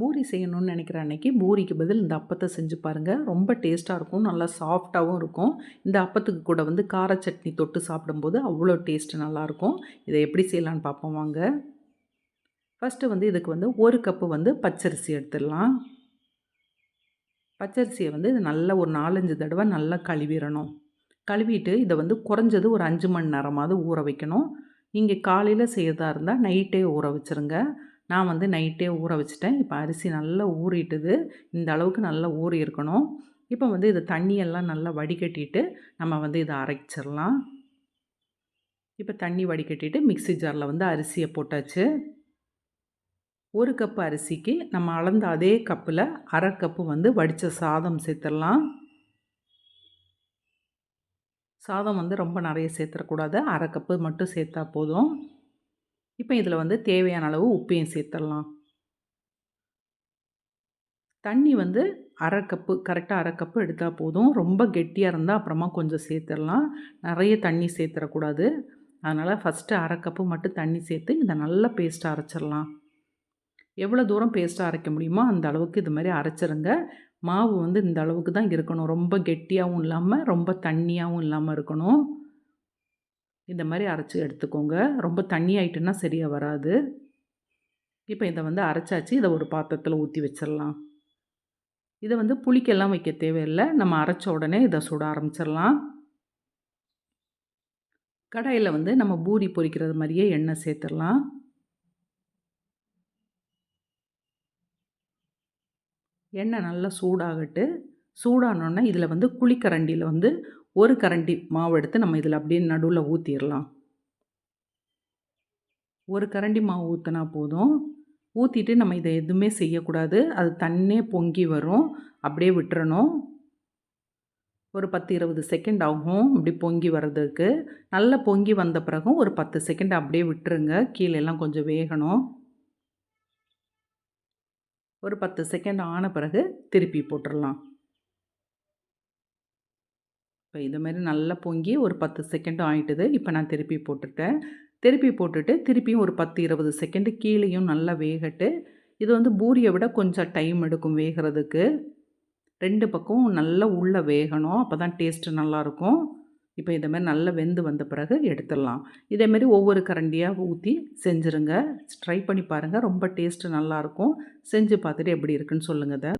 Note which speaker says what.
Speaker 1: பூரி செய்யணும்னு நினைக்கிற அன்னைக்கு பூரிக்கு பதில் இந்த அப்பத்தை செஞ்சு பாருங்கள் ரொம்ப டேஸ்ட்டாக இருக்கும். நல்லா சாஃப்டாகவும் இருக்கும். இந்த அப்பத்துக்கு கூட வந்து கார சட்னி தொட்டு சாப்பிடும்போது அவ்வளோ டேஸ்ட்டு நல்லாயிருக்கும் இதை எப்படி செய்யலான்னு பார்ப்போம் வாங்க. ஃபஸ்ட்டு வந்து இதுக்கு வந்து ஒரு கப்பு வந்து பச்சரிசி எடுத்துடலாம். பச்சரிசியை வந்து இது நல்லா ஒரு நாலஞ்சு தடவை நல்லா கழுவிடணும். கழுவிட்டு இதை வந்து குறைஞ்சது ஒரு அஞ்சு மணி நேரமாவது ஊற வைக்கணும். இங்கே காலையில் செய்யறதா இருந்தால் நைட்டே ஊற வச்சுருங்க. நான் வந்து நைட்டே ஊற வச்சுட்டேன். இப்போ அரிசி நல்லா ஊறிட்டுது. இந்த அளவுக்கு நல்லா ஊறி இருக்கணும். இப்போ வந்து இது தண்ணியெல்லாம் நல்லா வடிகட்டிட்டு நம்ம வந்து இதை அரைச்சிடலாம். இப்போ தண்ணி வடிகட்டிட்டு மிக்சி ஜாரில் வந்து அரிசியை போட்டாச்சு. ஒரு கப்பு அரிசிக்கு நம்ம அளந்த அதே கப்பில் அரை கப்பு வந்து வடித்த சாதம் சேர்த்துடலாம். சாதம் வந்து ரொம்ப நிறைய சேர்த்துடக்கூடாது. அரை கப்பு மட்டும் சேர்த்தா போதும். இப்போ இதில் வந்து தேவையான அளவு உப்பையும் சேர்த்துடலாம் தண்ணி வந்து அரை கப்பு கரெக்டாக அரை கப்பு எடுத்தால் போதும். ரொம்ப கெட்டியாக இருந்தால் அப்புறமா கொஞ்சம் சேர்த்துடலாம் நிறைய தண்ணி சேர்த்துடக்கூடாது அதனால் ஃபஸ்ட்டு அரை கப்பு மட்டும் தண்ணி சேர்த்து இதை நல்லா பேஸ்ட்டாக அரைச்சிடலாம் எவ்வளோ தூரம் பேஸ்ட்டாக அரைக்க முடியுமோ அந்த அளவுக்கு இது மாதிரி அரைச்சிருங்க. மாவு வந்து இந்த அளவுக்கு தான் இருக்கணும். ரொம்ப கெட்டியாகவும் இல்லாமல் ரொம்ப தண்ணியாகவும் இல்லாமல் இருக்கணும். இந்த மாதிரி அரைச்சி எடுத்துக்கோங்க. ரொம்ப தண்ணி ஆயிட்டுன்னா சரியாக வராது. இப்போ இதை வந்து அரைச்சாச்சு. இதை ஒரு பாத்திரத்தில் ஊற்றி வச்சிடலாம். இதை வந்து புளிக்கெல்லாம் வைக்க தேவையில்லை. நம்ம அரைச்ச உடனே இதை சுட ஆரம்பிச்சிடலாம். கடாயில் வந்து நம்ம பூரி பொரிக்கிறது மாதிரியே எண்ணெய் சேர்த்துடலாம். எண்ணெய் நல்லா சூடாகட்டு. சூடானோடனே இதில் வந்து குழிக்கரண்டியில் வந்து ஒரு கரண்டி மாவு எடுத்து நம்ம இதில் அப்படியே நடுவில் ஊற்றிடலாம் ஒரு கரண்டி மாவு ஊற்றினா போதும். ஊற்றிட்டு நம்ம இதை எதுவுமே செய்யக்கூடாது. அது தன்னே பொங்கி வரும். அப்படியே விட்டுறணும். ஒரு பத்து இருபது செகண்ட் ஆகும் இப்படி பொங்கி வர்றதுக்கு. நல்லா பொங்கி வந்த பிறகும் ஒரு பத்து செகண்ட் அப்படியே விட்டுருங்க. கீழெல்லாம் கொஞ்சம் வேகணும். ஒரு பத்து செகண்ட் ஆன பிறகு திருப்பி போட்டுடலாம். இப்போ இது மாதிரி நல்லா பொங்கி ஒரு பத்து செகண்ட் ஆகிட்டுது இப்போ நான் திருப்பி போட்டுட்டேன். திருப்பி போட்டுட்டு திருப்பியும் ஒரு பத்து இருபது செகண்டு கீழேயும் நல்லா வேகட்டு. இது வந்து பூரியை விட கொஞ்சம் டைம் எடுக்கும் வேகிறதுக்கு. ரெண்டு பக்கம் நல்லா உள்ளே வேகணும். அப்போ தான் டேஸ்ட்டு நல்லாயிருக்கும் இப்போ இதேமாதிரி நல்லா வெந்து வந்த பிறகு எடுத்துடலாம். இதேமாரி ஒவ்வொரு கரண்டியாக ஊற்றி செஞ்சுருங்க. ட்ரை பண்ணி பாருங்கள் ரொம்ப டேஸ்ட்டு நல்லாயிருக்கும் செஞ்சு பார்த்துட்டு எப்படி இருக்குன்னு சொல்லுங்கள்